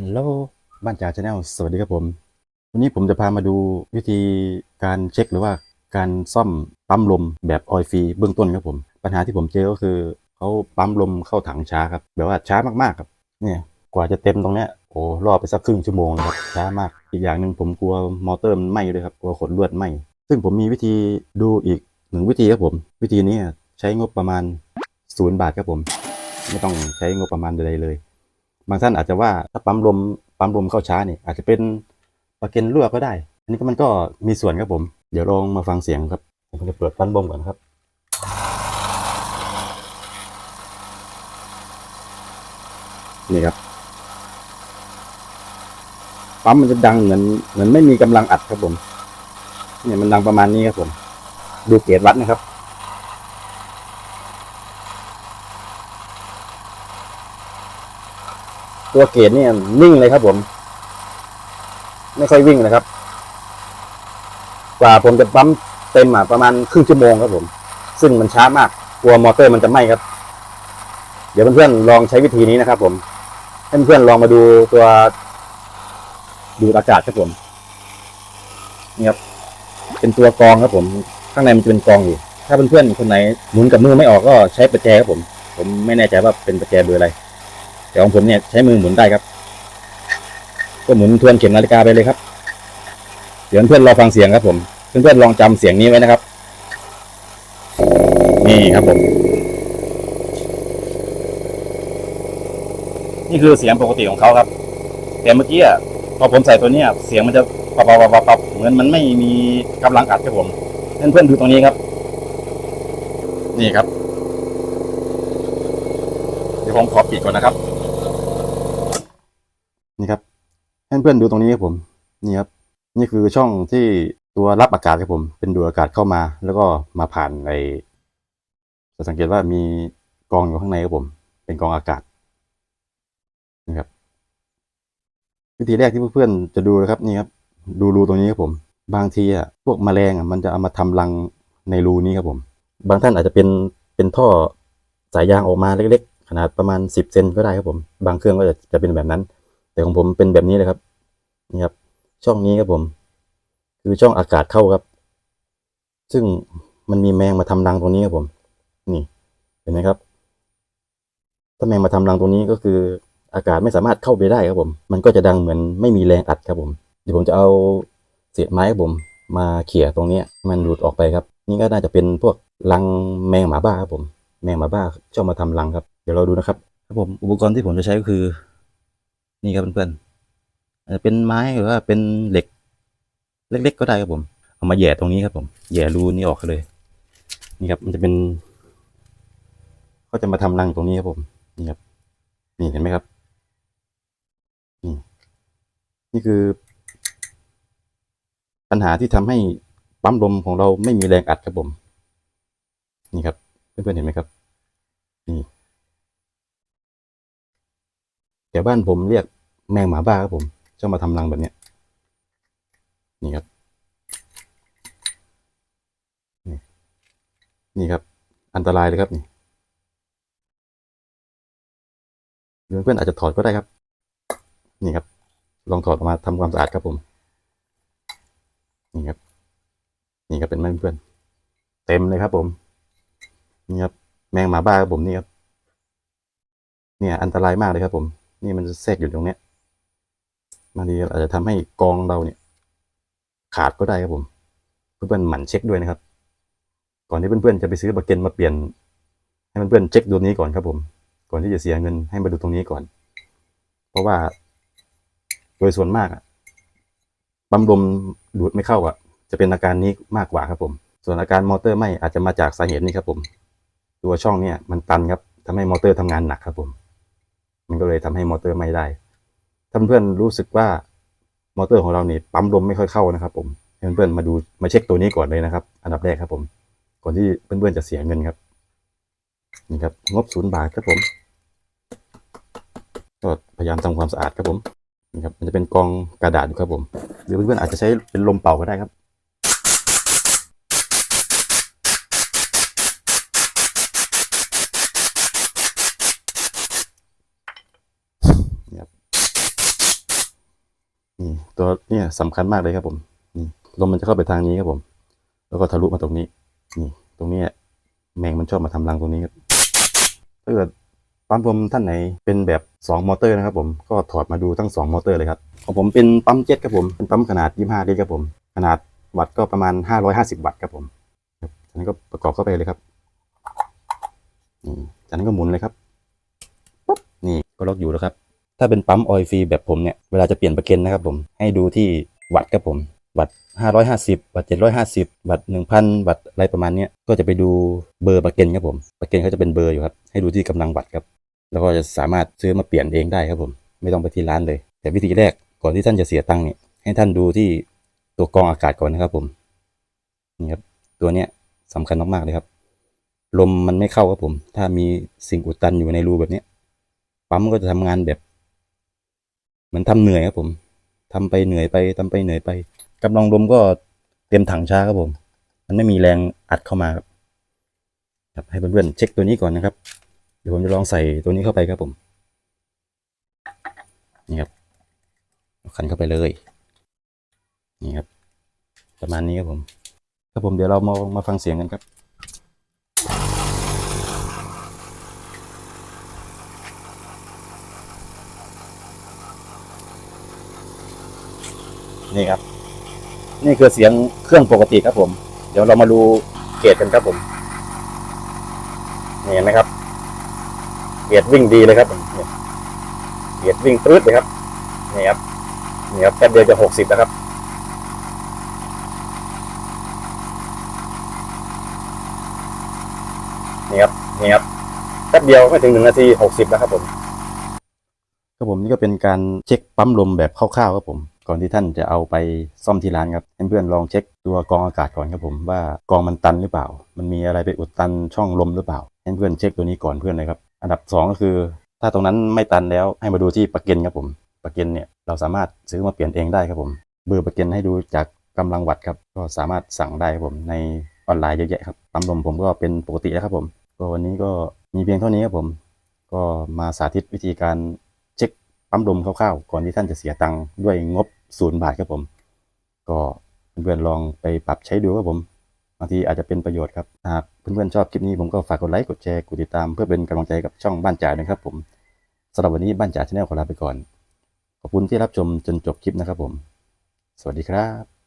ฮัลโหลบ้านจ่าชาแนลสวัสดีครับผม วันนี้ผมจะพามาดูวิธีการเช็คหรือว่าการซ่อมปั๊มลมแบบออยฟรีเบื้องต้นครับผม ปัญหาที่ผมเจอก็คือเขาปั๊มลมเข้าถังช้าครับ แบบว่าช้ามากๆครับเนี่ยกว่าจะเต็มตรงเนี้ยโอ้รอไปสักครึ่งชั่วโมงเลยครับช้ามากอีกอย่างหนึ่งผมกลัวมอเตอร์มันไหม้ด้วยครับกลัวขดลวดไหม้ซึ่งผมมีวิธีดูอีกหนึ่งวิธีครับผม วิธีนี้ใช้งบประมาณศูนย์บาทครับผม ไม่ต้องใช้งบประมาณใดๆเลย บางท่านอาจจะว่าถ้าปั๊มลมปั๊มลมเข้าช้าเนี่ยอาจจะเป็นประเก็นรั่วก็ได้ อันนี้ก็มันก็มีส่วนครับผม เดี๋ยวลองมาฟังเสียงครับผมจะเปิดปั๊มลมก่อนครับนี่ครับปั๊มมันจะดังเหมือนเหมือนไม่มีกำลังอัดครับผม เนี่ยมันดังประมาณนี้ครับผม ดูเกจวัดนะครับ ตัวเกจเนี่ยนิ่งเลยครับผม ไม่ค่อยวิ่งเลยครับ กว่าผมจะปั๊มเต็มอะประมาณครึ่งชั่วโมงครับผม ซึ่งมันช้ามากกลัวมอเตอร์มันจะไหม้ครับ เดี๋ยวเพื่อนๆลองใช้วิธีนี้นะครับผมให้เพื่อนๆลองมาดูตัวดูดอากาศครับผมนี่ครับเป็นตัวกรองครับผม ข้างในมันจะเป็นกรองอยู่ ถ้าเพื่อนๆคนไหนหมุนกับมือไม่ออกก็ใช้ประแจครับผม ผมไม่แน่ใจว่าเป็นประแจเบอร์อะไร แต่ของผมเนี่ยใช้มือหมุนได้ครับ ก็หมุนทวนเข็มนาฬิกาไปเลยครับ เดี๋ยวเพื่อนรอฟังเสียงครับผม เพื่อนๆลองจำเสียงนี้ไว้นะครับ นี่ครับผม นี่คือเสียงปกติของเขาครับ แต่เมื่อกี้อะพอผมใส่ตัวนี้เสียงมันจะปับปับปับปับเหมือนมันไม่มีกำลังอัดครับผมเพื่อนๆดูตรงนี้ครับ นี่ครับ เดี๋ยวผมขอปิดก่อนนะครับ เพื่อนๆดูตรงนี้ครับผมนี่ครับนี่คือช่องที่ตัวรับอากาศครับผม เป็นดูดอากาศเข้ามา แล้วก็มาผ่านในจะสังเกตว่ามีกองอยู่ข้างในครับผม เป็นกองอากาศนี่ครับวิธีแรกที่เพื่อนๆจะดูนะครับนี่ครับดูรูตรงนี้ครับผม บางทีอะพวกแมลงอะมันจะเอามาทำรังในรูนี้ครับผม บางท่านอาจจะเป็นเป็นท่อสายยางออกมาเล็ก ๆ ขนาดประมาณสิบเซนก็ได้ครับผม บางเครื่องก็จะจะเป็นแบบนั้น แต่ของผมเป็นแบบนี้เลยครับ นี่ครับ ช่องนี้ครับผม คือช่องอากาศเข้าครับ ซึ่งมันมีแมงมาทำรังตรงนี้ครับผม นี่ เห็นไหมครับ ถ้าแมงมาทำรังตรงนี้ก็คือ อากาศไม่สามารถเข้าไปได้ครับผม มันก็จะดังเหมือนไม่มีแรงอัดครับผม เดี๋ยวผมจะเอาเศษไม้ครับผม มาเขี่ยตรงนี้มันหลุดออกไปครับ นี่ก็น่าจะเป็นพวกรังแมงหมาบ้าครับผม แมงหมาบ้าชอบมาทำรังครับ เดี๋ยวเราดูนะครับ ครับผม อุปกรณ์ที่ผมจะใช้ก็คือ นี่ครับเพื่อนๆ เป็นไม้หรือว่าเป็นเหล็ก เล็ก ๆ ก็ได้ครับผม เอามาแย่ตรงนี้ครับผมแย่รูนี้ออกเลย นี่ครับ มันจะเป็นเขาจะมาทำรังตรงนี้ครับผม นี่ครับ นี่เห็นไหมครับ นี่ นี่คือ ปัญหาที่ทำให้ปั๊มลมของเราไม่มีแรงอัดครับผม นี่ครับ เพื่อนๆเห็นไหมครับ นี่แต่บ้านผมเรียกแมงหมาบ้าครับผม ชอบมาทำรังแบบเนี้ยนี่ครับ นี่นี่ครับ อันตรายเลยครับนี่เพื่อนๆอาจจะถอดก็ได้ครับ นี่ครับ ลองถอดออกมาทำความสะอาดครับผม นี่ครับ นี่ครับเป็นแม่เพื่อน เต็มเลยครับผม นี่ครับ แมงหมาบ้าครับผมนี่ครับ เนี่ยอันตรายมากเลยครับผม นี่มันจะแทรกอยู่ตรงเนี้ย บางทีอาจจะทำให้กองเราเนี่ย ขาดก็ได้ครับผม เพื่อนๆหมั่นเช็คด้วยนะครับ ก่อนที่เพื่อนๆจะไปซื้อประเกันมาเปลี่ยน ให้เพื่อนๆเช็คตัวนี้ก่อนครับผม ก่อนที่จะเสียเงินให้มาดูตรงนี้ก่อน เพราะว่า โดยส่วนมากอะปั๊มลมดูดไม่เข้าอะจะเป็นอาการนี้มากกว่าครับผม ส่วนอาการมอเตอร์ไหมอาจจะมาจากสาเหตุนี้ครับผม ตัวช่องเนี่ยมันตันครับทำให้มอเตอร์ทำงานหนักครับผม มันก็เลยทำให้มอเตอร์ไหม่ได้ ถ้าเพื่อนรู้สึกว่ามอเตอร์ของเราเนี่ยปั๊มลมไม่ค่อยเข้านะครับ ผมให้เพื่อนๆมาดูมาเช็คตัวนี้ก่อนเลยนะครับ อันดับแรกครับ ผมก่อนที่เพื่อนๆจะเสียเงินครับนี่ครับงบศูนย์บาทครับผมก็พยายามทำความสะอาดครับผมนี่ครับมันจะเป็นกองกระดาษอยู่ครับผม หรือเพื่อนๆอาจจะใช้เป็นลมเป่าก็ได้ครับ นี่ตัวเนี่ยสำคัญมากเลยครับผมนี่ลมมันจะเข้าไปทางนี้ครับผม แล้วก็ทะลุมาตรงนี้ นี่ตรงนี้แมงมันชอบมาทำรังตรงนี้ครับถ้าเกิดปั๊มลมท่านไหนเป็นแบบ 2 มอเตอร์นะครับผมก็ถอดมาดูทั้ง 2 มอเตอร์เลยครับของผมเป็นปั๊มเจ็ตครับผมเป็นปั๊มขนาด 25ลิตรครับผม ขนาดวัตต์ก็ประมาณ 550 วัตต์ครับผมครับจากนั้นก็ประกอบเข้าไปเลยครับนี่จากนั้นก็หมุนเลยครับปุ๊บนี่ก็ล็อกอยู่แล้วครับ ถ้าเป็นปั๊มออยล์ฟรีแบบผมเนี่ย เวลาจะเปลี่ยนประเก็นนะครับผม ให้ดูที่วัตต์ครับผม วัตต์550 วัตต์750 วัตต์1,000 วัตต์อะไรประมาณเนี้ยก็จะไปดูเบอร์ประเก็นครับผม ประเก็นเขาจะเป็นเบอร์อยู่ครับ ให้ดูที่กำลังวัตต์ครับ แล้วก็จะสามารถซื้อมาเปลี่ยนเองได้ครับผม ไม่ต้องไปที่ร้านเลย แต่วิธีแรกก่อนที่ท่านจะเสียตังค์เนี่ย ให้ท่านดูที่ตัวกรองอากาศก่อนนะครับผม นี่ครับ ตัวเนี้ยสำคัญมากๆเลยครับ ลมมันไม่เข้าครับผม ถ้ามีสิ่งอุดตันอยู่ในรูแบบเนี้ยปั๊มก็จะทำงานแบบ มือนทำเหนื่อยครับผมทำไปเหนื่อยไปทำไปเหนื่อยไปกำลังลมก็เต็มถังช้าครับผม มันไม่มีแรงอัดเข้ามาครับครับให้เพื่อนๆเช็คตัวนี้ก่อนนะครับ เดี๋ยวผมจะลองใส่ตัวนี้เข้าไปครับผม นี่ครับเอาคันเข้าไปเลย นี่ครับ ประมาณนี้ครับผม ครับผมเดี๋ยวเรามามาฟังเสียงกันครับ นี่ครับ นี่คือเสียงเครื่องปกติครับผม เดี๋ยวเรามาดูเกรดกันครับผมเห็นไหมครับเกรดวิ่งดีเลยครับผมเกียเกรดวิ่งตืดเลยครับนี่ครับนี่ครับแป๊บเดียวจะหกสิบแล้วครับนี่ครับนี่ครับแป๊บเดียวไม่ถึงหนึ่งนาทีหกสิบแล้วครับผมครับผมนี่ก็เป็นการเช็คปั๊มลมแบบคร่าวๆครับผม ก่อนที่ท่านจะเอาไปซ่อมที่ร้านครับให้เพื่อนลองเช็คตัวกองอากาศก่อนครับผมว่ากองมันตันหรือเปล่า มันมีอะไรไปอุดตันช่องลมหรือเปล่าให้เพื่อนเช็คตัวนี้ก่อนเพื่อนเลยครับอันดับสองก็คือ ถ้าตรงนั้นไม่ตันแล้วให้มาดูที่ปะเก็นครับผมปะเก็นเนี่ยเราสามารถซื้อมาเปลี่ยนเองได้ครับผมเบอร์ปะเก็นให้ดูจากกำลังวัตต์ครับก็สามารถสั่งได้ครับผมในออนไลน์เยอะแยะครับปั๊มลมผมก็เป็นปกติแล้วครับผมก็วันนี้ก็มีเพียงเท่านี้ครับผม ก็มาสาธิตวิธีการเช็คปั๊มลมคร่าวๆก่อนที่ท่านจะเสียตังค์ด้วยงบ ศูนย์บาทครับผม ก็เพื่อนๆลองไปปรับใช้ดูครับผมบางทีอาจจะเป็นประโยชน์ครับหากเพื่อนๆชอบคลิปนี้ผมก็ฝากกดไลค์กดแชร์กดติดตามเพื่อเป็นกำลังใจกับช่องบ้านจ่ายนะครับผมสำหรับวันนี้บ้านจ่ายชาแนลขอลาไปก่อน ขอบคุณที่รับชมจนจบคลิปนะครับผม สวัสดีครับ